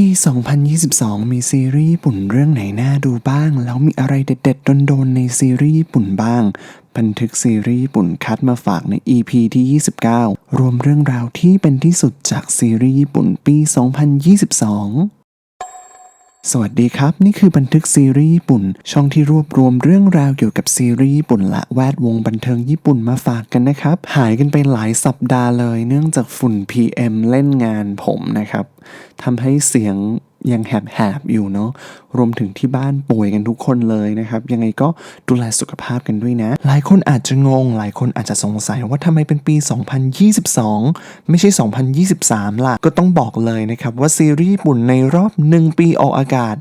ปี 2022 มีซีรีส์ญี่ปุ่นเรื่องไหนน่าดูบ้าง แล้วมีอะไรเด็ดๆโดนๆในซีรีส์ญี่ปุ่นบ้าง บันทึกซีรีส์ญี่ปุ่นคัดมาฝากใน EP ที่ 29 รวมเรื่องราวที่เป็นที่สุดจากซีรีส์ญี่ปุ่นปี 2022 สวัสดีครับ นี่คือบันทึกซีรีส์ญี่ปุ่น ช่องที่รวบรวมเรื่องราวเกี่ยวกับซีรีส์ญี่ปุ่นและแวดวงบันเทิงญี่ปุ่นมาฝากกันนะครับ หายกันไปหลายสัปดาห์เลย เนื่องจากฝุ่น PM เล่นงานผมนะครับทำให้เสียง ยังแหบๆอยู่เนาะรวมถึงที่บ้านป่วยกันทุกคนเลยนะครับ ยังไงก็ดูแลสุขภาพกันด้วยนะ หลายคนอาจจะงง หลายคนอาจจะสงสัยว่าทำไมเป็นปี 2022 ไม่ใช่ 2023 ล่ะ ก็ต้องบอกเลยนะครับว่าซีรีส์ญี่ปุ่นในรอบ 1 ปีออกอากาศ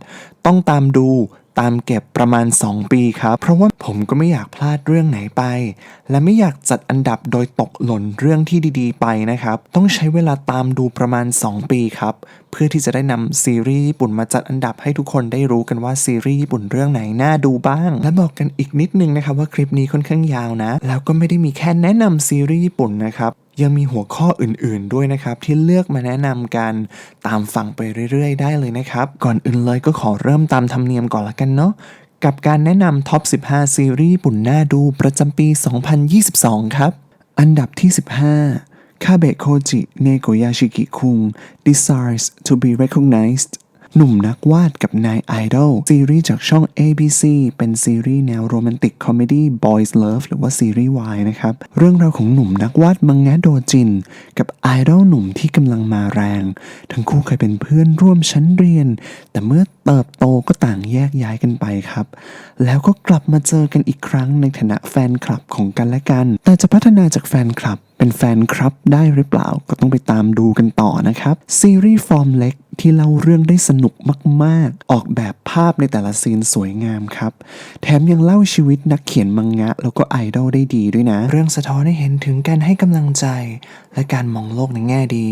ต้องตามดู ตามเก็บประมาณ 2 ปีครับ เพราะว่าผมก็ไม่อยากพลาดเรื่องไหนไป และไม่อยากจัดอันดับโดยตกหล่นเรื่องที่ดีๆ ไปนะครับ ต้องใช้เวลาตามดูประมาณ 2 ปีครับ เพื่อที่จะได้นำซีรีส์ญี่ปุ่นมาจัดอันดับให้ทุกคนได้รู้กันว่าซีรีส์ญี่ปุ่นเรื่องไหนน่าดูบ้าง และบอกกันอีกนิดนึงนะครับว่าคลิปนี้ค่อนข้างยาวนะ แล้วก็ไม่ได้มีแค่แนะนำซีรีส์ญี่ปุ่นนะครับ ยังมีหัวข้ออื่นๆด้วยนะครับ ที่เลือกมาแนะนำกันตามฟังไปเรื่อยๆ ได้เลยนะครับ ก่อนอื่นเลยก็ขอเริ่มตามธรรมเนียมก่อนละกันเนาะกับการแนะนำท็อป 15 ซีรีส์ปุ่นหน่าดูประจำปี 2022 ครับ อันดับที่ 15คาเบะโคจิเนโกยาชิกิคุง Desires to be recognized หนุ่มนักวาดกับนายไอดอลซีรีส์จากช่อง ABC เป็นซีรีส์แนวโรแมนติกคอมเมดี้ Boys Love หรือว่าซีรีส์วายนะครับ เรื่องราวของหนุ่มนักวาดมังงะโดจิน กับไอดอลหนุ่มที่กำลังมาแรง ทั้งคู่เคยเป็นเพื่อนร่วมชั้นเรียน แต่เมื่อเติบโตก็ต่างแยกย้ายกันไปครับ แล้วก็กลับมาเจอกันอีกครั้งในฐานะแฟนคลับของกันและกัน แต่จะพัฒนาจากแฟนคลับ เป็นแฟนครับได้หรือเปล่าก็ต้องไปตามดูกันต่อนะครับ ซีรีส์ฟอร์มเล็กที่เล่าเรื่องได้สนุกมาก ๆ ออกแบบภาพในแต่ละซีนสวยงามครับ แถมยังเล่าชีวิตนักเขียนมังงะ แล้วก็ไอดอลได้ดีด้วยนะ เรื่องสะท้อนให้เห็นถึงการให้กำลังใจ และการมองโลกในแง่ดี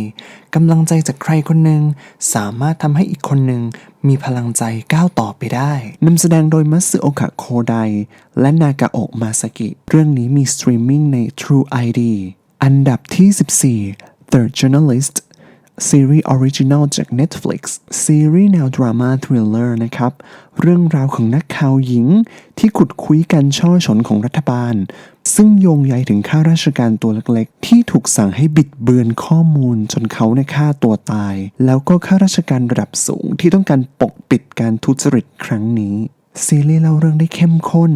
กำลังใจจากใครคนหนึ่งสามารถทำให้อีกคนหนึ่งมีพลังใจก้าวต่อไปได้นำแสดงโดยมัตสึโอกะโคไดและนากาโอะมาสกิ เรื่องนี้มีสตรีมมิ่งใน True ID อันดับที่ 14 Third Journalist ซีรีส์ออริจินัลจาก Netflix ซีรีส์แนวดราม่าทริลเลอร์นะครับ เรื่องราวของนักข่าวหญิงที่ขุดคุยกันช่อฉนของรัฐบาล ซึ่งโยงใยถึงข้าราชการตัวเล็กๆ ที่ถูกสั่งให้บิดเบือนข้อมูลจนเขาในฆ่าตัวตาย แล้วก็ข้าราชการระดับสูงที่ต้องการปกปิดการทุจริตครั้งนี้ ซีรีส์เล่าเรื่องได้เข้มข้น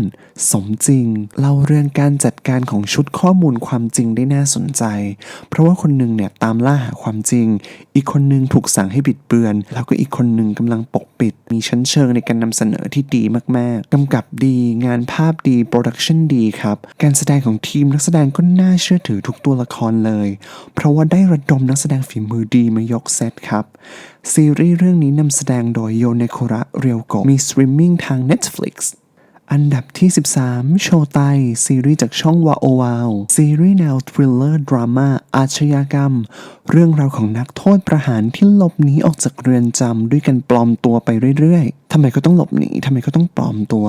สมจริง เล่าเรื่องการจัดการของชุดข้อมูลความจริงได้น่าสนใจ เพราะว่าคนหนึ่งเนี่ยตามล่าหาความจริง อีกคนหนึ่งถูกสั่งให้บิดเบือน แล้วก็อีกคนหนึ่งกำลังปกปิด มีชั้นเชิงในการนำเสนอที่ดีมากๆกำกับดี งานภาพดี โปรดักชันดีครับ การแสดงของทีมนักแสดงก็น่าเชื่อถือทุกตัวละครเลย เพราะว่าได้ระดมนักแสดงฝีมือดีมายกเซตครับซีรีส์เรื่องนี้นำแสดงโดยโยเนโคระเรียวโกมีสตรีมมิ่งทาง Netflix อันดับที่ 13 โชไต ซีรีส์จากช่องวาโอวาว ซีรีส์แนวทริลเลอร์ดราม่าอาชญากรรม เรื่องราวของนักโทษประหารที่หลบหนีออกจากเรือนจำด้วยการปลอมตัวไปเรื่อยๆ ทำไมก็ต้องหลบหนี ทำไมก็ต้องปลอมตัว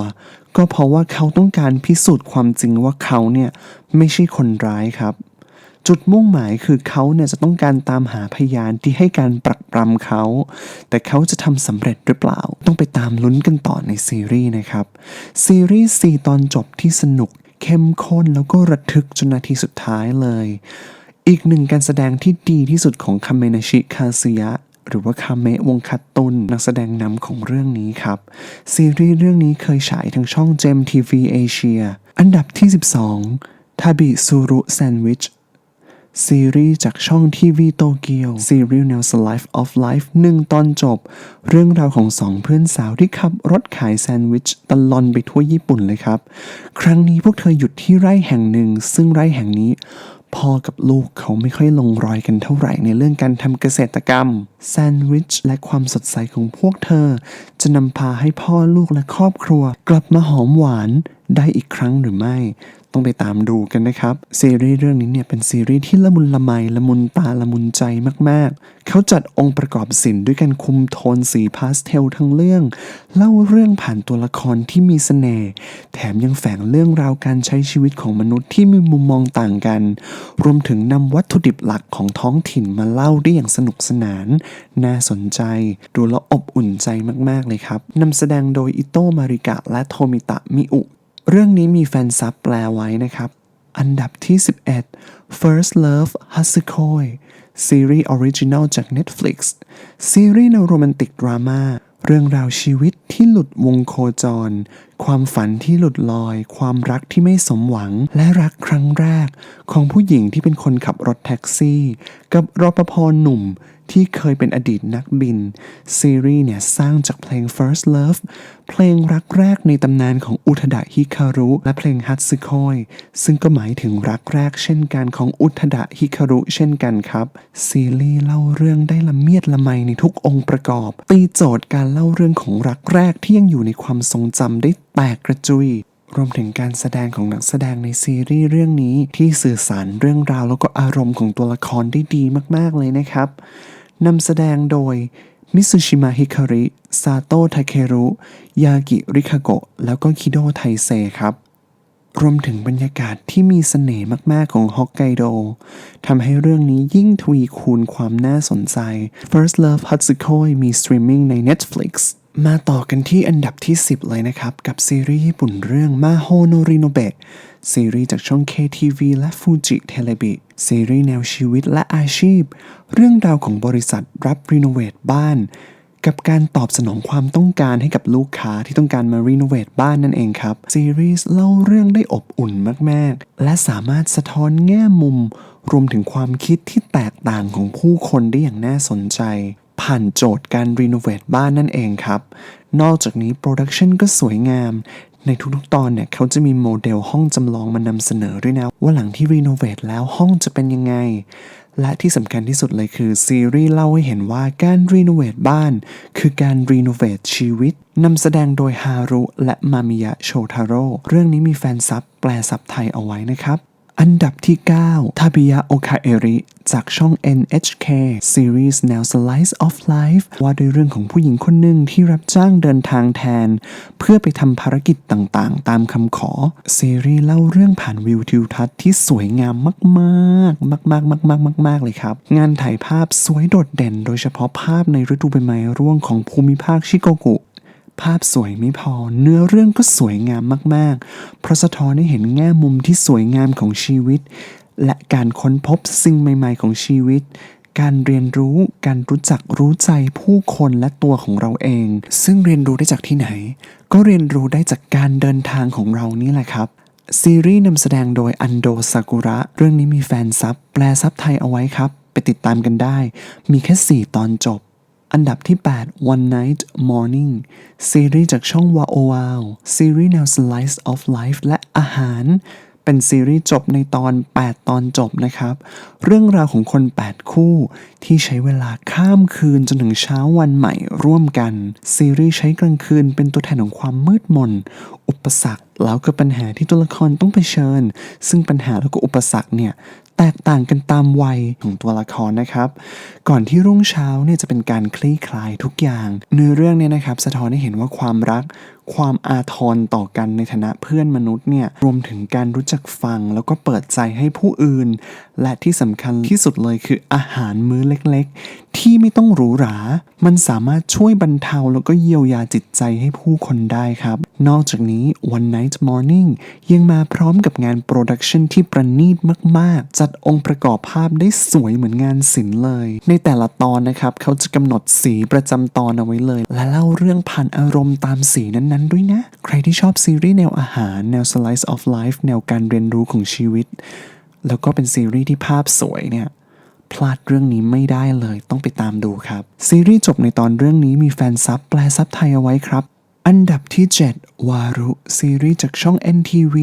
ก็เพราะว่าเขาต้องการพิสูจน์ความจริงว่าเขาเนี่ย ไม่ใช่คนร้ายครับ จุดมุ่งหมายคือเขาเนี่ยจะต้องการตามหาพยานที่ให้การปรักปรำเขา แต่เขาจะทำสำเร็จหรือเปล่า ต้องไปตามลุ้นกันต่อในซีรีส์นะครับ ซีรีส์ 4 ตอนจบที่สนุกเข้มข้นแล้วก็ระทึกจนนาทีสุดท้ายเลย อีกหนึ่งการแสดงที่ดีที่สุดของคาเมนาชิคาซุยะหรือว่าคาเมะวงคัตตุนนักแสดงนำของเรื่องนี้ครับ ซีรีส์เรื่องนี้เคยฉายทางช่องเจมทีวีเอเชียอันดับที่ 12ทาบิซูรุแซนด์วิช ซีรีส์จากช่องทีวีโตเกียวซีรีส์แนว Slice of Life หนึ่งตอนจบ เรื่องราวของสองเพื่อนสาวที่ขับรถขายแซนด์วิชตลอนไปทั่วญี่ปุ่นเลยครับ ครั้งนี้พวกเธอหยุดที่ไร่แห่งหนึ่ง ซึ่งไร่แห่งนี้พ่อกับลูกเขาไม่ค่อยลงรอยกันเท่าไหร่ในเรื่องการทำเกษตรกรรม แซนด์วิชและความสดใสของพวกเธอ จะนำพาให้พ่อลูกและครอบครัว กลับมาหอมหวาน ได้อีกครั้งหรือไม่ ต้องไปตามดูกันนะครับ ซีรีส์เรื่องนี้เนี่ยเป็นซีรีส์ที่ละมุนละไมละมุนตาละมุนใจมากๆ เขาจัดองค์ประกอบศิลป์ด้วยการคุมโทนสีพาสเทลทั้งเรื่อง เล่าเรื่องผ่านตัวละครที่มีเสน่ห์แถมยังแฝงเรื่องราวการใช้ชีวิตของมนุษย์ที่มีมุมมองต่างกัน รวมถึงนำวัตถุดิบหลักของท้องถิ่นมาเล่าได้อย่างสนุกสนาน น่าสนใจ ดูแล้วอบอุ่นใจมากๆเลยครับนำแสดงโดยอิโตะมาริกะและโทมิตะมิอุ เรื่องนี้มีแฟนซับแปลไว้นะครับ อันดับที่ 11 First Love h a s u k o i ซีรีส์ออริจินัลจาก Netflix ซีรีส์แนวโรแมนติกดราม่าเรื่องราวชีวิตที่หลุดวงโคจร ความฝันที่หลุดลอย ความรักที่ไม่สมหวัง และรักครั้งแรก ของผู้หญิงที่เป็นคนขับรถแท็กซี่ กับรปภหนุ่มที่เคยเป็นอดีตนักบิน ซีรีส์เนี่ยสร้างจากเพลง First Love เพลงรักแรกในตำนานของอุทดะฮิคารุ และเพลงฮัตสึโคยซึ่งก็หมายถึงรักแรกเช่นกันของอุทดะฮิคารุเช่นกันครับ ซีรีส์เล่าเรื่องได้ละเมียดละไมในทุกองค์ประกอบ ตีโจทย์การเล่าเรื่องของรักแรกที่ยังอยู่ในความทรงจำได้ แตกกระจุย รวมถึงการแสดงของนักแสดงในซีรีส์เรื่องนี้ที่สื่อสารเรื่องราวแล้วก็อารมณ์ของตัวละครได้ดีมากๆเลยนะครับนำแสดงโดยมิสุชิมะฮิคาริ ซาโตะทาเครุ ยากิ ริคาโกะ แล้วก็คิโดไทเซครับ รวมถึงบรรยากาศที่มีเสน่ห์มาก ๆ ของฮอกไกโด ทำให้เรื่องนี้ยิ่งทวีคูณความน่าสนใจ First Love Hatsukoi มีสตรีมมิ่งใน Netflix มาต่อกันที่อันดับที่ 10 เลยนะครับ กับซีรีส์ญี่ปุ่นเรื่องมาโฮโนริโนเบะซีรีส์จากช่อง KTV และฟูจิเทเลบิซีรีส์แนวชีวิตและอาชีพ เรื่องราวของบริษัทรับรีโนเวทบ้าน กับการตอบสนองความต้องการให้กับลูกค้าที่ต้องการมารีโนเวทบ้านนั่นเองครับ ซีรีส์เล่าเรื่องได้อบอุ่นมาก ๆ และสามารถสะท้อนแง่มุม รวมถึงความคิดที่แตกต่างของผู้คนได้อย่างน่าสนใจ ผ่านโจทย์การรีโนเวทบ้านนั่นเองครับ นอกจากนี้โปรดักชันก็สวยงาม ในทุกๆตอนเนี่ยเขาจะมีโมเดลห้องจำลองมานำเสนอด้วยนะ ว่าหลังที่รีโนเวทแล้วห้องจะเป็นยังไง และที่สำคัญที่สุดเลยคือซีรีส์เล่าให้เห็นว่าการรีโนเวทบ้าน คือการรีโนเวทชีวิตนำแสดงโดยฮารุและมามิยะโชทาโร่เรื่องนี้มีแฟนซับแปลซับไทยเอาไว้นะครับ อันดับที่ 9 ทาบิยะโอคาเอริ จากช่อง NHK Series แนว Slice of Life ว่าด้วยเรื่องของผู้หญิงคนหนึ่งที่รับจ้างเดินทางแทน เพื่อไปทำภารกิจต่างๆ ตามคำขอ ซีรีส์เล่าเรื่องผ่านวิวทิวทัศน์ที่สวยงามมากๆ มากๆ มากๆ มากๆ เลยครับ งานถ่ายภาพสวยโดดเด่น โดยเฉพาะภาพในฤดูใบไม้ร่วงของภูมิภาคชิโกกุ ภาพสวยไม่พอ เนื้อเรื่องก็สวยงามมาก ๆ เพราะสะท้อนให้เห็นแง่มุมที่สวยงามของชีวิต และการค้นพบสิ่งใหม่ ๆ ของชีวิต การเรียนรู้ การรู้จักรู้ใจผู้คนและตัวของเราเอง ซึ่งเรียนรู้ได้จากที่ไหน ก็เรียนรู้ได้จากการเดินทางของเรานี่แหละครับซีรีส์นำแสดงโดยอันโดซากุระ เรื่องนี้มีแฟนซับแปลซับไทยเอาไว้ครับ ไปติดตามกันได้ มีแค่ 4 ตอนจบ อันดับที่ 8 One Night Morning ซีรีส์จากช่อง Wow Wow ซีรีส์แนว Slice of Life และอาหาร เป็นซีรีส์จบในตอน 8 ตอนจบนะครับ เรื่องราวของคน 8 คู่ ที่ใช้เวลาข้ามคืนจนถึงเช้าวันใหม่ร่วมกัน ซีรีส์ใช้กลางคืนเป็นตัวแทนของความมืดมน อุปสรรคแล้วก็ปัญหาที่ตัวละครต้องเผชิญ ซึ่งปัญหาแล้วก็อุปสรรคเนี่ยแตกต่างกันตามวัยของตัวละครนะครับ ก่อนที่รุ่งเช้าเนี่ยจะเป็นการคลี่คลายทุกอย่าง เนื้อเรื่องเนี่ยนะครับสะท้อนให้เห็นว่าความรัก ความอาทรต่อกันในฐานะเพื่อนมนุษย์เนี่ยรวมถึงการรู้จักฟัง แล้วก็เปิดใจให้ผู้อื่น และที่สำคัญที่สุดเลยคืออาหารมื้อเล็กๆ ที่ไม่ต้องหรูหรา มันสามารถช่วยบรรเทาแล้วก็เยียวยาจิตใจให้ผู้คนได้ครับ นอกจากนี้ One Night Morning ยังมาพร้อมกับงานโปรดักชันที่ประณีตมาก ๆ จัดองค์ประกอบภาพได้สวยเหมือนงานศิลป์เลย ในแต่ละตอนนะครับเขาจะกำหนดสีประจำตอนเอาไว้เลย และเล่าเรื่องผ่านอารมณ์ตามสีนั้นๆ ด้วยนะ ใครที่ชอบซีรีส์แนวอาหาร แนว slice of life แนวการเรียนรู้ของชีวิต แล้วก็เป็นซีรีส์ที่ภาพสวยเนี่ยพลาดเรื่องนี้ไม่ได้เลยต้องไปตามดูครับ ซีรีส์จบในตอนเรื่องนี้มีแฟนซับแปลซับไทยเอาไว้ครับ อันดับที่ 7 วารุ ซีรีส์จากช่อง NTV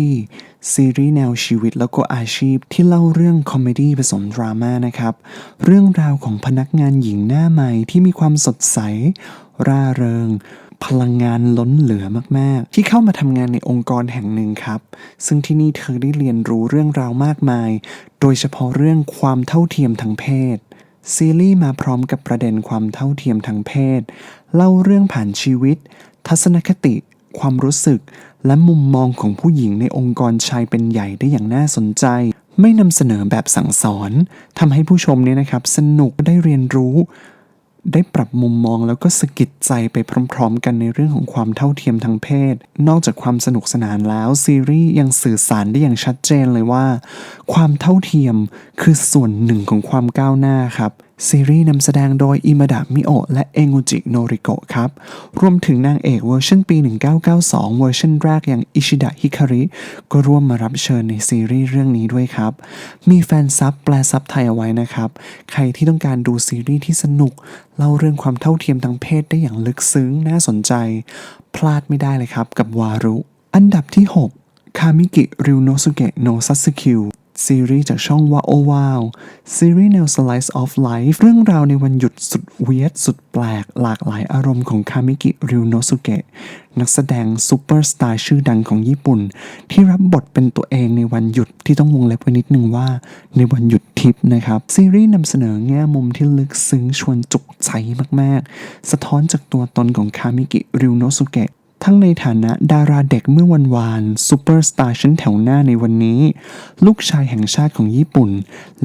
ซีรีส์แนวชีวิตแล้วก็อาชีพที่เล่าเรื่องคอมเมดี้ผสมดราม่านะครับ เรื่องราวของพนักงานหญิงหน้าใหม่ที่มีความสดใส ร่าเริง พลังงานล้นเหลือมาก ๆ ที่เข้ามาทำงานในองค์กรแห่งหนึ่งครับ ซึ่งที่นี่เธอได้เรียนรู้เรื่องราวมากมาย โดยเฉพาะเรื่องความเท่าเทียมทางเพศซีรีส์มาพร้อมกับประเด็นความเท่าเทียมทางเพศ เล่าเรื่องผ่านชีวิต ทัศนคติ ความรู้สึก และมุมมองของผู้หญิงในองค์กรชายเป็นใหญ่ได้อย่างน่าสนใจ ไม่นำเสนอแบบสั่งสอนทำให้ผู้ชมเนี่ยนะครับ สนุกได้เรียนรู้ ได้ปรับมุมมองแล้วก็สะกิดใจไปพร้อม ๆ กันในเรื่องของความเท่าเทียมทางเพศ นอกจากความสนุกสนานแล้วซีรีส์ยังสื่อสารได้อย่างชัดเจนเลยว่า ความเท่าเทียมคือส่วนหนึ่งของความก้าวหน้าครับ ซีรีส์นำแสดงโดยอิมาดะมิโอะและเองูจิโนริโกะครับ รวมถึงนางเอกเวอร์ชันปี 1992 เวอร์ชันแรกอย่างอิชิดะฮิคาริ ก็ร่วมมารับเชิญในซีรีส์เรื่องนี้ด้วยครับ มีแฟนซับแปลซับไทยเอาไว้นะครับ ใครที่ต้องการดูซีรีส์ที่สนุก เล่าเรื่องความเท่าเทียมทางเพศได้อย่างลึกซึ้งน่าสนใจ พลาดไม่ได้เลยครับกับวารุ อันดับที่ 6 คามิกิริวโนสุเกะโนซัสึคิว ซีรีส์จากช่องวาโอวาวซีรีส์แนว slice of life เรื่องราวในวันหยุดสุดเวียดสุดแปลก หลากหลายอารมณ์ของคามิกิริวโนสุเกะนักแสดงซูเปอร์สตาร์ชื่อดังของญี่ปุ่น ที่รับบทเป็นตัวเองในวันหยุดที่ต้องวงเล็บไว้นิดนึงว่าในวันหยุดทิปนะครับ ซีรีส์นำเสนอแง่มุมที่ลึกซึ้งชวนจุกใจมาก ๆ สะท้อนจากตัวตนของคามิกิริวโนสุเกะ ทั้งในฐานะดาราเด็กเมื่อวันวานซูเปอร์สตาร์ชั้นแถวหน้าในวันนี้ ลูกชายแห่งชาติของญี่ปุ่น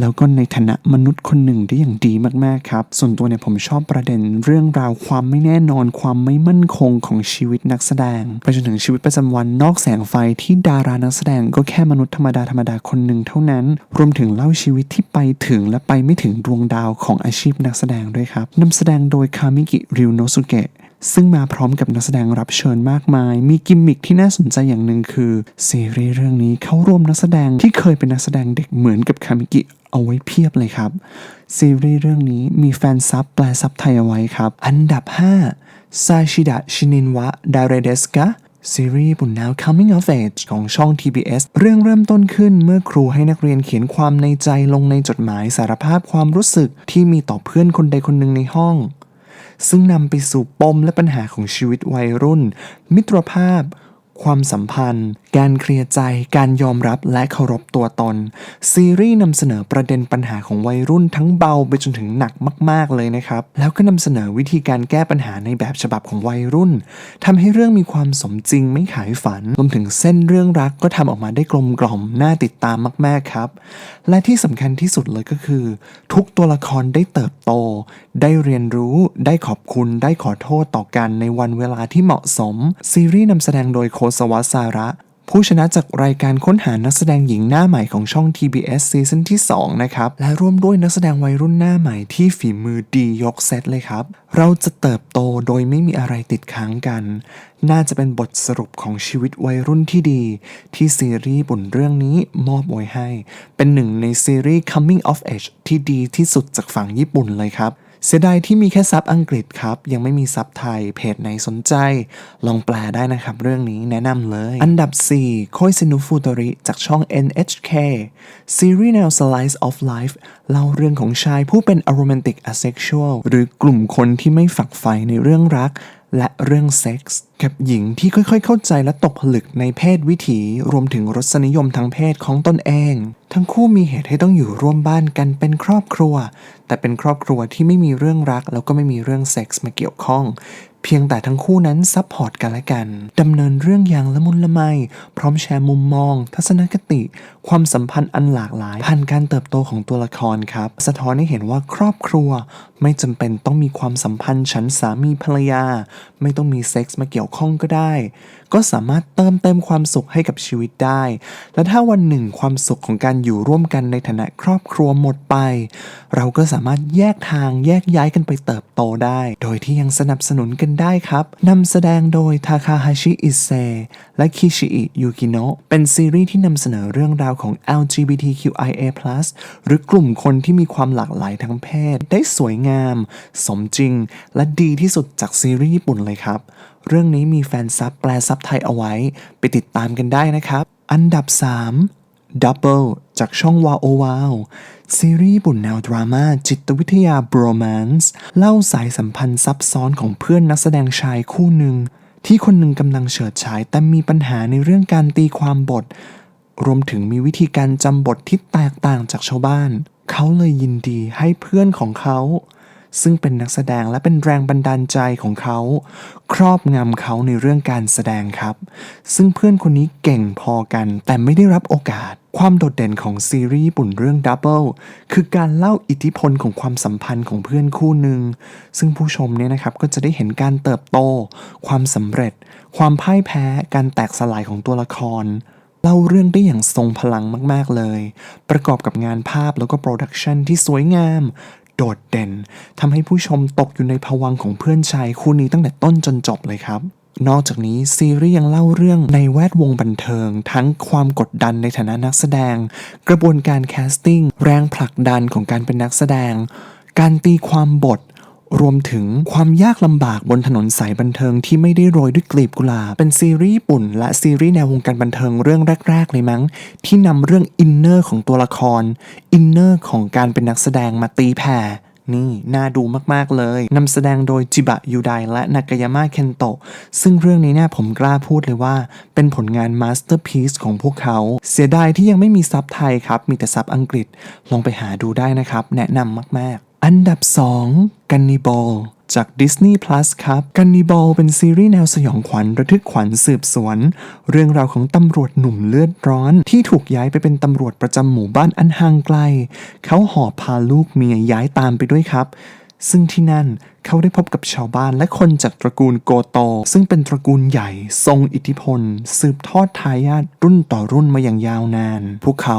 แล้วก็ในฐานะมนุษย์คนหนึ่งได้อย่างดีมากๆครับ ส่วนตัวเนี่ยผมชอบประเด็นเรื่องราวความไม่แน่นอนความไม่มั่นคงของชีวิตนักแสดง ไปจนถึงชีวิตประจำวันนอกแสงไฟที่ดารานักแสดงก็แค่มนุษย์ธรรมดาธรรมดาคนหนึ่งเท่านั้น รวมถึงเล่าชีวิตที่ไปถึงและไปไม่ถึงดวงดาวของอาชีพนักแสดงด้วยครับนำแสดงโดยคามิกิริวโนสุเกะ ซึ่งมาพร้อมกับนักแสดงรับเชิญมากมาย มีกิมมิคที่น่าสนใจอย่างหนึ่งคือซีรีส์เรื่องนี้เข้าร่วมนักแสดงที่เคยเป็นนักแสดงเด็กเหมือนกับคามิกิเอาไว้เพียบเลยครับ ซีรีส์เรื่องนี้มีแฟนซับแปลซับไทยเอาไว้ครับ อันดับ5ซาชิดะชินินวะดาเรเดสกะซีรีส์บุญแนว Coming of Age ของช่อง TBS เรื่องเริ่มต้นขึ้นเมื่อครูให้นักเรียนเขียนความในใจลงในจดหมายสารภาพความรู้สึกที่มีต่อเพื่อนคนใดคนหนึ่งในห้อง ซึ่งนำไปสู่ปมและปัญหาของชีวิตวัยรุ่น มิตรภาพ ความสัมพันธ์ การเคลียร์ใจ การยอมรับและเคารพตัวตน ซีรีส์นำเสนอประเด็นปัญหาของวัยรุ่นทั้งเบาไปจนถึงหนักมาก ๆ เลยนะครับ แล้วก็นำเสนอวิธีการแก้ปัญหาในแบบฉบับของวัยรุ่นทำให้เรื่องมีความสมจริงไม่ขายฝัน รวมถึงเส้นเรื่องรักก็ทำออกมาได้กลมกล่อมน่าติดตามมาก ๆ ครับ และที่สำคัญที่สุดเลยก็คือ ทุกตัวละครได้เติบโต ได้เรียนรู้ ได้ขอบคุณ ได้ขอโทษต่อกันในวันเวลาที่เหมาะสม ซีรีส์นำแสดงโดยโคสวะซาระ ผู้ชนะจากรายการค้นหานักแสดงหญิงหน้าใหม่ของช่อง TBS ซีซั่นที่ 2 นะครับ และร่วมด้วยนักแสดงวัยรุ่นหน้าใหม่ที่ฝีมือดียกเซตเลยครับ เราจะเติบโตโดยไม่มีอะไรติดค้างกัน น่าจะเป็นบทสรุปของชีวิตวัยรุ่นที่ดี ที่ซีรีส์บุญเรื่องนี้มอบไว้ให้ เป็นหนึ่งในซีรีส์ Coming of Age ที่ดีที่สุดจากฝั่งญี่ปุ่นเลยครับ เสียดายที่มีแค่ซับอังกฤษครับ ยังไม่มีซับไทย เพจไหนสนใจ ลองแปลได้นะครับ เรื่องนี้แนะนำเลย อันดับ 4 โคยซินุฟูตริ จากช่อง NHK ซีรีส์แนว Slice of Life เล่าเรื่องของชายผู้เป็น aromantic asexual หรือกลุ่มคนที่ไม่ฝักใฝ่ในเรื่องรัก และเรื่องเซ็กส์กับหญิงที่ค่อยๆ เข้าใจและตกผลึกในเพศวิถีรวมถึงรสนิยมทางเพศของตนเอง ทั้งคู่มีเหตุให้ต้องอยู่ร่วมบ้านกันเป็นครอบครัว แต่เป็นครอบครัวที่ไม่มีเรื่องรักแล้วก็ไม่มีเรื่องเซ็กส์มาเกี่ยวข้อง เพียงแต่ทั้งคู่นั้นซัพพอร์ตกันและกันดำเนินเรื่องอย่างละมุนละไม พร้อมแชร์มุมมอง ทัศนคติ ความสัมพันธ์อันหลากหลาย ผ่านการเติบโตของตัวละครครับ สะท้อนให้เห็นว่าครอบครัว ไม่จำเป็นต้องมีความสัมพันธ์ฉันสามีภรรยา ไม่ต้องมีเซ็กส์มาเกี่ยวข้องก็ได้ ก็สามารถเติมเต็มความสุขให้กับชีวิตได้ และถ้าวันหนึ่งความสุขของการอยู่ร่วมกันในฐานะครอบครัวหมดไป เราก็สามารถแยกทางแยกย้ายกันไปเติบโตได้ โดยที่ยังสนับสนุนกันได้ครับนำแสดงโดยทาคาฮาชิอิเซและคิชิอิยูกิโนะเป็นซีรีส์ที่นำเสนอเรื่องราวของ LGBTQIA+ หรือกลุ่มคนที่มีความหลากหลายทางเพศ ได้สวยงาม สมจริง และดีที่สุดจากซีรีส์ญี่ปุ่นเลยครับเรื่องนี้มีแฟนซับแปลซับไทยเอาไว้ ไปติดตามกันได้นะครับ อันดับ 3 Double จากช่องวาโอวาวซีรีส์ญี่ปุ่นแนวดราม่าจิตวิทยา bromance เล่าสายสัมพันธ์ซับซ้อนของเพื่อนนักแสดงชายคู่หนึ่ง ที่คนหนึ่งกำลังเฉิดฉายแต่มีปัญหาในเรื่องการตีความบท รวมถึงมีวิธีการจำบทที่แตกต่างจากชาวบ้าน เขาเลยยินดีให้เพื่อนของเขา ซึ่งเป็นนักแสดงและเป็นแรงบันดาลใจของเขา ครอบงำเขาในเรื่องการแสดงครับ ซึ่งเพื่อนคนนี้เก่งพอกัน แต่ไม่ได้รับโอกาส ความโดดเด่นของซีรีส์ญี่ปุ่นเรื่อง Double คือการเล่าอิทธิพลของความสัมพันธ์ของเพื่อนคู่หนึ่ง ซึ่งผู้ชมเนี่ยนะครับก็จะได้เห็นการเติบโต ความสำเร็จ ความพ่ายแพ้ การแตกสลายของตัวละครเล่าเรื่องได้อย่างทรงพลังมาก ๆ เลย ประกอบกับงานภาพแล้วก็โปรดักชันที่สวยงาม โดดเด่นทำให้ผู้ชมตกอยู่ในภวังของเพื่อนชายคู่นี้ตั้งแต่ต้นจนจบเลยครับ นอกจากนี้ซีรีส์ยังเล่าเรื่องในแวดวงบันเทิง ทั้งความกดดันในฐานะนักแสดง กระบวนการแคสติ้ง แรงผลักดันของการเป็นนักแสดง การตีความบท รวมถึงความยากลำบากบนถนนสายบันเทิงที่ไม่ได้โรยด้วยกลีบกุหลาบเป็นซีรีส์ญี่ปุ่น และซีรีส์แนววงการบันเทิงเรื่องแรก ๆ เลยมั้ง ที่นำเรื่องอินเนอร์ของตัวละครอินเนอร์ของการเป็นนักแสดงมาตีแผ่นี่ น่าดูมาก ๆ เลย นำแสดงโดยจิบะยูไดและนากายามะเคนโตะ ซึ่งเรื่องนี้เนี่ยผมกล้าพูดเลยว่า เป็นผลงานมาสเตอร์พีซของพวกเขา เสียดายที่ยังไม่มีซับไทยครับ มีแต่ซับอังกฤษ ลองไปหาดูได้นะครับ แนะนำมาก ๆ อันดับ 2 กันนิบอลจาก Disney Plus ครับ กันนิบอลเป็นซีรีส์แนวสยองขวัญระทึกขวัญสืบสวน เรื่องราวของตำรวจหนุ่มเลือดร้อน ที่ถูกย้ายไปเป็นตำรวจประจำหมู่บ้านอันห่างไกล เขาหอบพาลูกเมียย้ายตามไปด้วยครับ ซึ่งที่นั่น เขาได้พบกับชาวบ้านและคนจากตระกูลโกโต ซึ่งเป็นตระกูลใหญ่ ทรงอิทธิพล สืบทอดทายาทรุ่นต่อรุ่นมาอย่างยาวนาน พวกเขา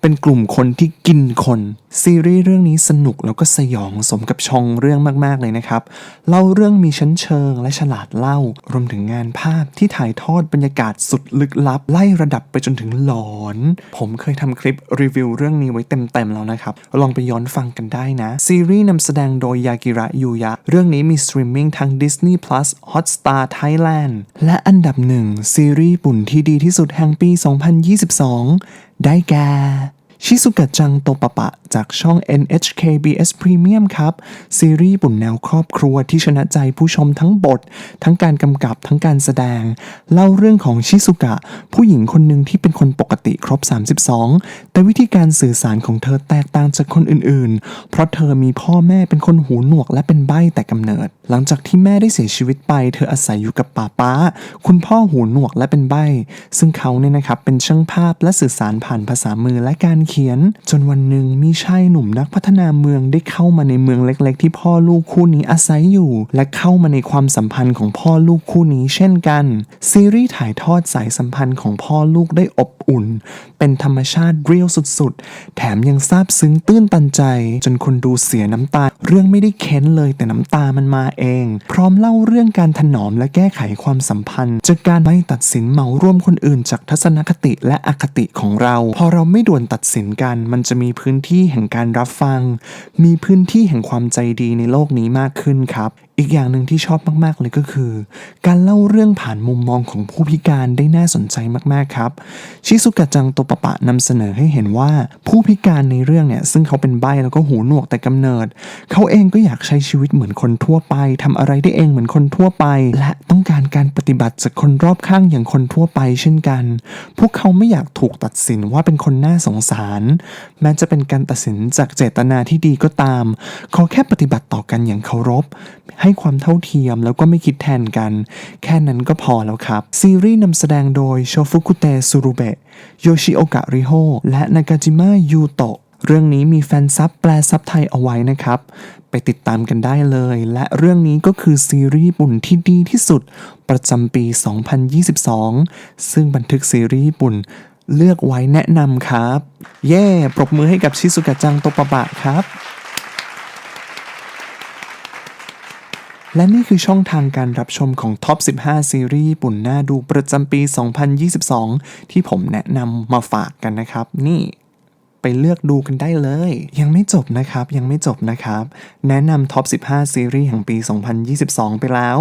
เป็นกลุ่มคนที่กินคน ซีรีส์เรื่องนี้สนุกแล้วก็สยองสมกับชองเรื่องมากๆเลยนะครับ เล่าเรื่องมีชั้นเชิงและฉลาดเล่า รวมถึงงานภาพที่ถ่ายทอดบรรยากาศสุดลึกลับ ไล่ระดับไปจนถึงหลอน ผมเคยทำคลิปรีวิวเรื่องนี้ไว้เต็มๆแล้วนะครับ ลองไปย้อนฟังกันได้นะ ซีรีส์นำแสดงโดยยากิระยูยะเรื่องนี้มีสตรีมมิ่งทาง Disney Plus Hotstar Thailand และอันดับหนึ่งซีรีส์ญี่ปุ่นที่ดีที่สุดแห่งปี 2022 ได้แก่ชิซุกะจังโตปะปะ จากช่อง NHK BS Premium ครับ ซีรีส์ญี่ปุ่นแนวครอบครัวที่ชนะใจผู้ชมทั้งบท ทั้งการกำกับทั้งการแสดง เล่าเรื่องของชิซุกะ ผู้หญิงคนหนึ่งที่เป็นคนปกติครบ 32 แต่วิธีการสื่อสารของเธอแตกต่างจากคนอื่น ๆ เพราะเธอมีพ่อแม่เป็นคนหูหนวกและเป็นใบ้แต่กำเนิด หลังจากที่แม่ได้เสียชีวิตไป เธออาศัยอยู่กับป้าป้า คุณพ่อหูหนวกและเป็นใบ้ ซึ่งเขาเนี่ยนะครับเป็นช่างภาพและสื่อสารผ่านภาษามือและการเขียน จนวันหนึ่งมีชายหนุ่มนักพัฒนาเมืองได้เข้ามาในเมืองเล็ก ๆ ที่พ่อลูกคู่นี้อาศัยอยู่ และเข้ามาในความสัมพันธ์ของพ่อลูกคู่นี้เช่นกัน ซีรีส์ถ่ายทอดสายสัมพันธ์ของพ่อลูกได้อบอุ่น เป็นธรรมชาติเรียวสุดๆ แถมยังซาบซึ้งตื้นตันใจ จนคนดูเสียน้ำตา เรื่องไม่ได้เค้นเลยแต่น้ำตามันมาเอง พร้อมเล่าเรื่องการถนอมและแก้ไขความสัมพันธ์ จากการไม่ตัดสินเหมาร่วมคนอื่น จากทัศนคติและอคติของเรา พอเราไม่ด่วนตัดสินกัน มันจะมีพื้นที่แห่งการรับฟัง มีพื้นที่แห่งความใจดีในโลกนี้มากขึ้นครับ อีกอย่างหนึ่งที่ชอบมาก ๆ เลยก็คือ การเล่าเรื่องผ่านมุมมองของผู้พิการได้น่าสนใจมาก ๆ ครับ ชิซุกะจังโตปะปะนำเสนอให้เห็นว่าผู้พิการในเรื่องเนี่ย ซึ่งเขาเป็นใบ้แล้วก็หูหนวกแต่กำเนิด เขาเองก็อยากใช้ชีวิตเหมือนคนทั่วไปทำอะไรได้เองเหมือนคนทั่วไป และต้องการการปฏิบัติจากคนรอบข้างอย่างคนทั่วไป เช่นกัน พวกเขาไม่อยากถูกตัดสินว่าเป็นคนน่าสงสาร แม้จะเป็นการตัดสินจากเจตนาที่ดีก็ตาม ขอแค่ปฏิบัติต่อกันอย่างเคารพใให้ความเท่าเทียมแล้วก็ไม่คิดแทนกัน แค่นั้นก็พอแล้วครับ ซีรีส์นำแสดงโดยโชฟุกุเตะซูรุเบะโยชิโอกะริโฮและนากาจิมะยูโตะเรื่องนี้มีแฟนซับแปลซับไทยเอาไว้นะครับ ไปติดตามกันได้เลย และเรื่องนี้ก็คือซีรีส์ญี่ปุ่นที่ดีที่สุด ประจำปี 2022 ซึ่งบันทึกซีรีส์ญี่ปุ่นเลือกไว้แนะนำครับ เย่ปรบมือให้กับชิซุกะจังโตปะบะครับ และนี่คือช่องทางการรับชมของท็อป 15 ซีรีส์ปุ่นหน้าดูประจำปี 2022 ที่ผมแนะนำมาฝากกันนะครับ นี่ไปเลือกดูกันได้เลย ยังไม่จบนะครับยังไม่จบนะครับ แนะนำท็อป 15 ซีรีส์แห่งปี 2022 ไปแล้ว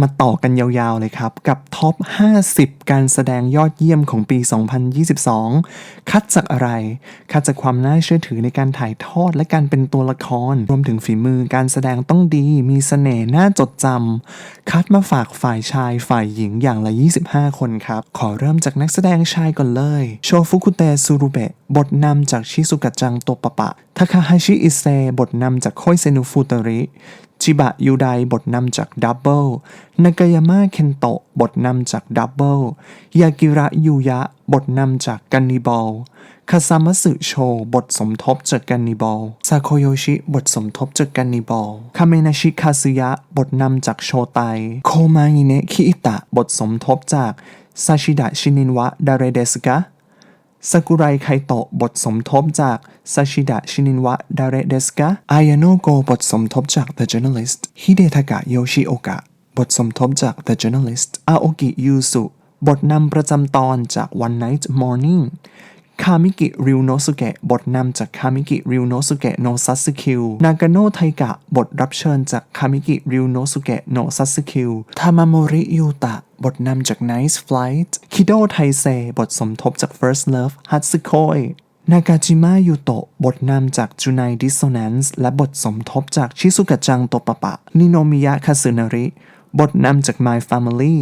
มาต่อกันยาวๆเลยครับ กับท็อป 50 การแสดงยอดเยี่ยมของปี 2022 คัดจากอะไร คัดจากความน่าเชื่อถือในการถ่ายทอดและการเป็นตัวละคร รวมถึงฝีมือการแสดงต้องดี มีเสน่ห์น่าจดจำ คัดมาฝากฝ่ายชายฝ่ายหญิงอย่างละ 25 คนครับ ขอเริ่มจากนักแสดงชายก่อนเลย โชฟุกุเตะซูรุเบะ บทนำจากชิซุกะจังโตปะปะ ทาคาฮาชิอิเซ บทนำจากโคยเซนุฟูตาริ จิบะยูไดบทนำจากดับเบิลนากายาม่าเคนโตะบทนำจากดับเบิลยากิระยูยะบทนำจากกันนิบอลคาซามัสึโชบทสมทบจากกันนิบอลซาโคโยชิบทสมทบจากกันนิบอลคาเมนาชิคาซึยะบทนำจากโชไตโคมางิเนะคิอิตะบทสมทบจากซาชิดะชินินวะดาเรเดสกะ ซากุไรไคโตะบทสมทบจากซาชิดะชินินวะดาเรเดสกะอายาโนโกบทสมทบจาก The Journalist ฮิเดทากะโยชิโอกะบทสมทบจาก The Journalist อาโอกิยูสุบทนำประจำตอนจาก One Night Morning คามิกิริวโนสุเกะบทนำจากคามิกิริวโนสุเกะโนซัสึคิวนากาโนไทกะบทรับเชิญจากคามิกิริวโนสุเกะโนซัสึคิวทามาโมริยูตะบทนำจาก Nice Flight คิโดไทเซบทสมทบจาก First Love ฮัตสึโคยนากาจิมะยูโตะบทนำจากจูไนดิสโซ n น n ์และบทสมทบจากชิซุกะจังโตปะปะ นิโนมิยะคาสึนาริ บทนำจาก My Family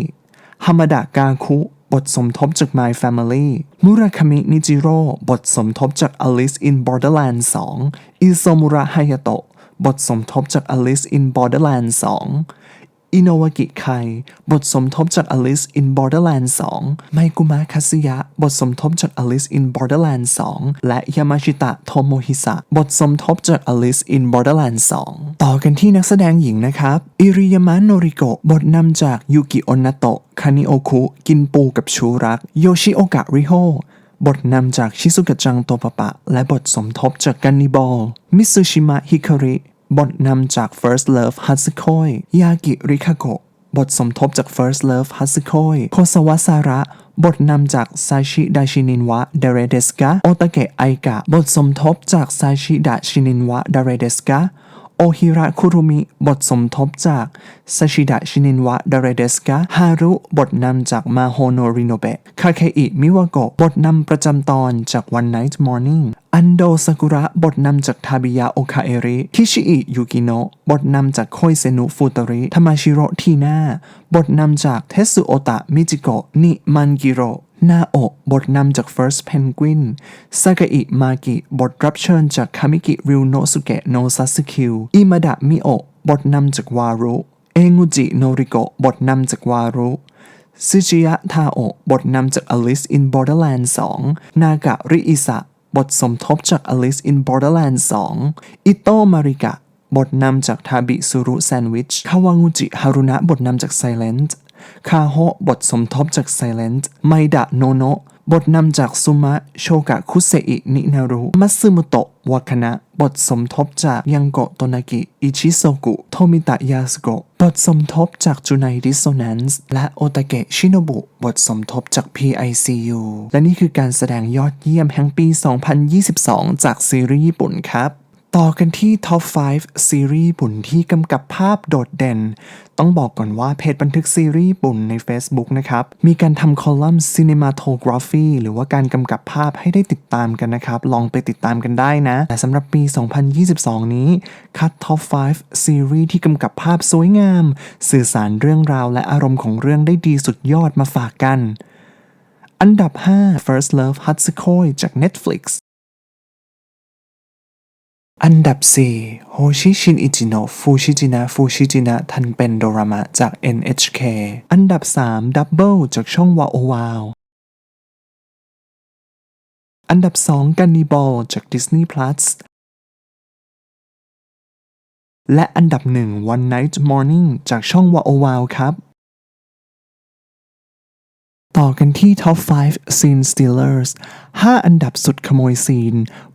ฮามาดะกาคุ บทสมทบจาก My Family มุราคามินิจิโร่บทสมทบจาก Alice in Borderland 2อิโซมุระฮายาโตะบทสมทบจาก Alice in Borderland 2 อิโนวากิไคบทสมทบจาก Alice in Borderland 2 ไมกุมะคาซึยะ บทสมทบจาก Alice in Borderland 2 และยามาชิตะโทโมฮิสะ บทสมทบจาก Alice in Borderland 2 ต่อกันที่นักแสดงหญิงนะครับ อิริยามะโนริโกะ บทนำจากยูกิโอนาโตะ คานิโอคุ กินปูกับชูรัก โยชิโอกะริโฮบทนำจากชิซุกะจังโตปะปะ และบทสมทบจากกันนิบอล มิซูชิมะฮิคาริ บทนำจาก First Love ฮัตสึโคยยากิริคาโกะบทสมทบจาก First Love ฮัตสึโคยโคซาวะซาระ บทนำจากซาชิดาชินินวะเดเรเดสกะโอตาเกะไอกะ บทสมทบจากซาชิดาชินินวะเดเรเดสกะ โอฮิระคุรุมิ บทสมทบจากซาชิดะชินินวะดาเรเดสกะฮารุ บทนำจากมาโฮโนริโนเบะคาเคอิมิวโกะบทนำประจำตอนจาก One Night Morning อันโดซากุระ บทนำจากทาบิยะโอคาเอริคิชิอิยูกิโนะบทนำจากโคยเซนุฟูตาริทามาชิโรทีน่าบทนำจากเทสุโอตะมิจิโกะนิมันกิโร นาโอบทนำจาก First Penguin ซากะอิมากิ บทรับเชิญจากคามิกิริวโนสุเกะโนซัสึคิวอิมาดะมิโอะบทนำจากวารุ เองูจิโนริโกะบทนำจากวารุซึจิยะทาโอะบทนำจาก Alice in Borderland 2 นากะริอิสะ บทสมทบจาก Alice in Borderland 2 อิโตะมาริกะ บทนำจากทาบิสุรุแซนด์วิช คาวางูจิฮารุนะ บทนำจาก Silent คาโฮบทสมทบจาก Silent ไมดะโนโนะบทนำจากซุมะโชกะคุเซอินินารุมัตสึมุโตะวาคานะบทสมทบจากยังโกะโตนากิอิชิโซกุโทมิตะยาสโกะบทสมทบจากจูไนดิโซ n น n ์และโอตาเกะชิโนบุบทสมทบจาก PICU และนี่คือการแสดงยอดเยี่ยมแห่งปี 2022 จากซีรีส์ญี่ปุ่นครับ ต่อกันที่ Top 5 ซีรีส์ญี่ปุ่นที่กำกับภาพโดดเด่น ต้องบอกก่อนว่าเพจบันทึกซีรีส์ญี่ปุ่นใน Facebook นะครับ มีการทำคอลัมน์ Cinematography หรือว่าการกำกับภาพให้ได้ติดตามกันนะครับ ลองไปติดตามกันได้นะ แต่สำหรับปี 2022 นี้ คัด Top 5 ซีรีส์ที่กำกับภาพสวยงาม สื่อสารเรื่องราวและอารมณ์ของเรื่องได้ดีสุดยอดมาฝากกัน อันดับ 5 First Love Hatsukoi จาก Netflix อันดับ 4 โฮชิชินอิจิโนะฟูชิจินะฟูชิจินะทันเป็นโดรามะจาก NHK อันดับ3 Double จากช่องวาโอวาวอันดับ 2 กันนิบอลจาก Disney Plus และอันดับ 1 One Night Morning จากช่องวาโอวาวครับ ต่อกันที่ Top 5 Scene Stealers 5 อันดับสุดขโมยซีน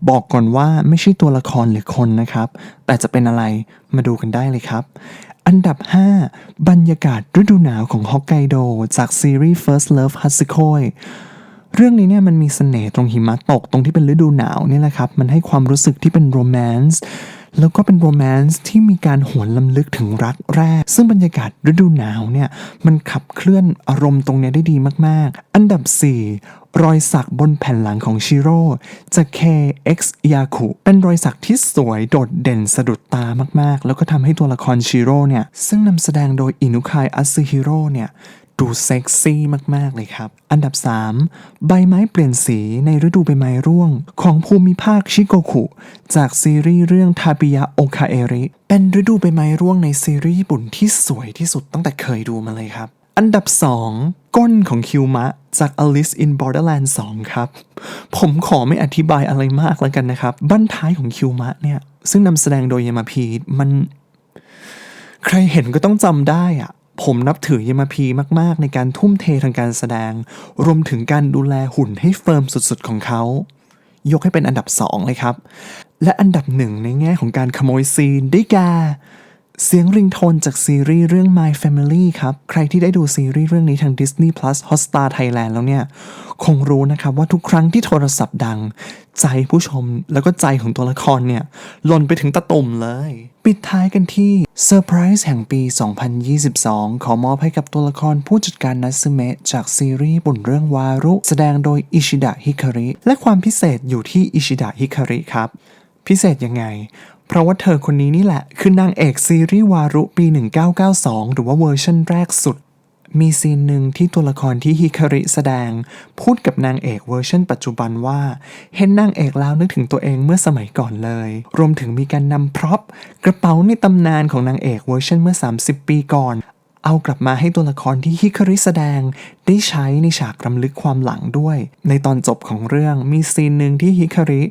บอกก่อนว่าไม่ใช่ตัวละครหรือคนนะครับ แต่จะเป็นอะไรมาดูกันได้เลยครับ อันดับ 5 บรรยากาศฤดูหนาวของฮอกไกโด จากซีรีส์ First Love Hatsukoi เรื่องนี้เนี่ยมันมีเสน่ห์ตรงหิมะตกตรงที่เป็นฤดูหนาวนี่แหละครับ มันให้ความรู้สึกที่เป็นโรแมนต์ แล้วก็เป็นโรแมนซ์ที่มีการหวนลำลึกถึงรักแรก ซึ่งบรรยากาศฤดูหนาวเนี่ยมันขับเคลื่อนอารมณ์ตรงนี้ได้ดีมากๆ อันดับ 4รอยสักบนแผ่นหลังของชิโร่จาก KX Yaku เป็นรอยสักที่สวยโดดเด่นสะดุดตามากๆ แล้วก็ทำให้ตัวละครชิโร่เนี่ย ซึ่งนำแสดงโดยอินุคายอัตสึฮิโร่เนี่ย ดูเซ็กซี่มาก ๆ เลยครับ อันดับ 3 ใบไม้เปลี่ยนสีในฤดูใบไม้ร่วง ของภูมิภาคชิโกคุ จากซีรีส์เรื่องทาบิยะโอคาเอริ เป็นฤดูใบไม้ร่วงในซีรีส์ญี่ปุ่นที่สวยที่สุดตั้งแต่เคยดูมาเลยครับ อันดับ 2 ก้นของคิวมะ จาก Alice in Borderland 2 ครับ ผมขอไม่อธิบายอะไรมากแล้วกันนะครับ บั้นท้ายของคิวมะเนี่ย ซึ่งนำแสดงโดยยามาพีมัน ใครเห็นก็ต้องจำได้อะ ผมนับถือยามาพีมาก ๆ ในการทุ่มเททางการแสดง รวมถึงการดูแลหุ่นให้เฟิร์มสุด ๆ ของเขา ยกให้เป็นอันดับ 2 เลยครับ และอันดับหนึ่งในแง่ของการขโมยซีนได้แก่เสียงริงโทนจากซีรีส์เรื่อง My Family ครับ ใครที่ได้ดูซีรีส์เรื่องนี้ทาง Disney Plus Hotstar Thailand แล้วเนี่ย คงรู้นะครับว่าทุกครั้งที่โทรศัพท์ดัง ใจผู้ชมแล้วก็ใจของตัวละครเนี่ยหล่นไปถึงตะตุ่มเลย ปิดท้ายกันที่เซอร์ไพรส์แห่งปี 2022 ขอมอบให้กับตัวละครผู้จัดการนัตสึเมะจากซีรีส์บุ่นเรื่องวารุ แสดงโดยอิชิดะฮิคาริ และความพิเศษอยู่ที่อิชิดะฮิคาริครับ พิเศษยังไง เพราะว่าเธอคนนี้นี่แหละ คือนางเอกซีรีส์วารุปี 1992 หรือว่าเวอร์ชันแรกสุด มีซีนหนึ่งที่ตัวละครที่ฮิคาริแสดง พูดกับนางเอกเวอร์ชันปัจจุบันว่า เห็นนางเอกแล้วนึกถึงตัวเองเมื่อสมัยก่อนเลย รวมถึงมีการนำพร็อพกระเป๋าในตำนานของนางเอกเวอร์ชันเมื่อ 30 ปีก่อน เอากลับมาให้ตัวละครที่ฮิคาริแสดง ได้ใช้ในฉากรำลึกความหลังด้วย ในตอนจบของเรื่องมีซีนหนึ่งที่ฮิคาริ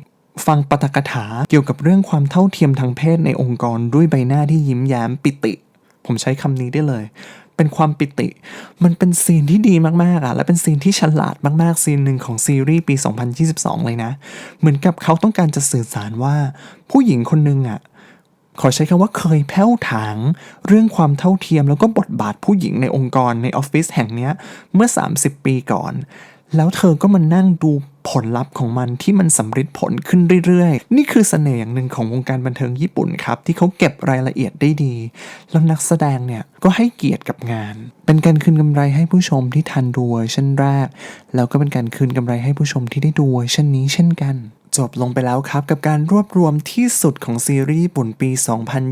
ฟังปาฐกถาเกี่ยวกับเรื่องความเท่าเทียมทางเพศในองค์กรด้วยใบหน้าที่ยิ้มแย้มปิติ ผมใช้คำนี้ได้เลย เป็นความปิติ มันเป็นซีนที่ดีมากๆอะและเป็นซีนที่ฉลาดมากๆ ซีนหนึ่งของซีรีส์ปี 2022 เลยนะ เหมือนกับเขาต้องการจะสื่อสารว่า ผู้หญิงคนหนึ่งอะขอใช้คำว่าเคยแผ้วถางเรื่องความเท่าเทียมแล้วก็บทบาทผู้หญิงในองค์กรในออฟฟิศแห่งนี้เมื่อ 30 ปีก่อน แล้วเธอก็มานั่งดูผลลัพธ์ของมันที่มันสำฤทธิ์ผลขึ้นเรื่อยๆ นี่คือเสน่ห์อย่างหนึ่งของวงการบันเทิงญี่ปุ่นครับ ที่เขาเก็บรายละเอียดได้ดี แล้วนักแสดงเนี่ย ก็ให้เกียรติกับงาน เป็นการคืนกำไรให้ผู้ชมที่ทันดูเวอร์ชันแรก แล้วก็เป็นการคืนกำไรให้ผู้ชมที่ได้ดูเวอร์ชันนี้เช่นกันจบลงไปแล้วครับกับการรวบรวมที่สุดของซีรีส์ญี่ปุ่นปี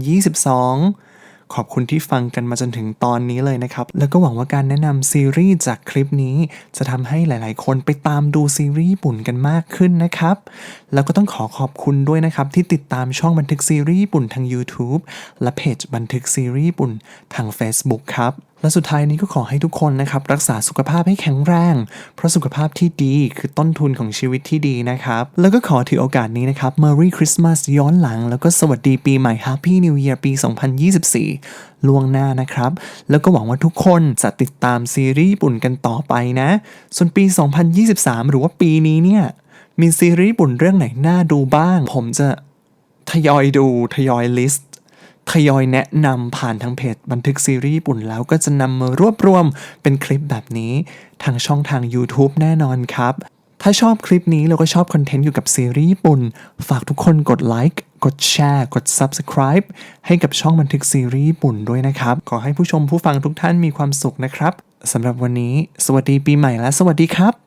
2022 ขอบคุณที่ฟังกันมาจนถึงตอนนี้เลยนะครับ แล้วก็หวังว่าการแนะนำซีรีส์จากคลิปนี้ จะทำให้หลาย ๆ คนไปตามดูซีรีส์ญี่ปุ่นกันมากขึ้นนะครับแล้วก็ต้องขอขอบคุณด้วยนะครับ ที่ติดตามช่องบันทึกซีรีส์ญี่ปุ่นทาง YouTube และเพจบันทึกซีรีส์ญี่ปุ่นทาง Facebook ครับ และสุดท้ายนี้ก็ขอให้ทุกคนนะครับ รักษาสุขภาพให้แข็งแรง เพราะสุขภาพที่ดีคือต้นทุนของชีวิตที่ดีนะครับ แล้วก็ขอถือโอกาสนี้นะครับ Merry Christmas ย้อนหลัง แล้วก็สวัสดีปีใหม่ Happy New Year ปี 2024 ล่วงหน้านะครับ แล้วก็หวังว่าทุกคนจะติดตามซีรีส์ญี่ปุ่นกันต่อไปนะ ส่วนปี 2023 หรือว่าปีนี้เนี่ย มีซีรีส์ญี่ปุ่นเรื่องไหนน่าดูบ้าง ผมจะทยอยดูทยอยลิสต์ทยอยแนะนำผ่านทางเพจบันทึกซีรีส์ญี่ปุ่นแล้วก็จะนำมารวบรวมเป็นคลิปแบบนี้ ทางช่องทาง YouTube แน่นอนครับ ถ้าชอบคลิปนี้แล้วก็ชอบคอนเทนต์เกี่ยวกับซีรีส์ญี่ปุ่น ฝากทุกคนกดไลค์กดแชร์ กด Subscribe ให้กับช่องบันทึกซีรีส์ญี่ปุ่นด้วยนะครับ ขอให้ผู้ชมผู้ฟังทุกท่านมีความสุขนะครับสำหรับวันนี้ สวัสดีปีใหม่และสวัสดีครับ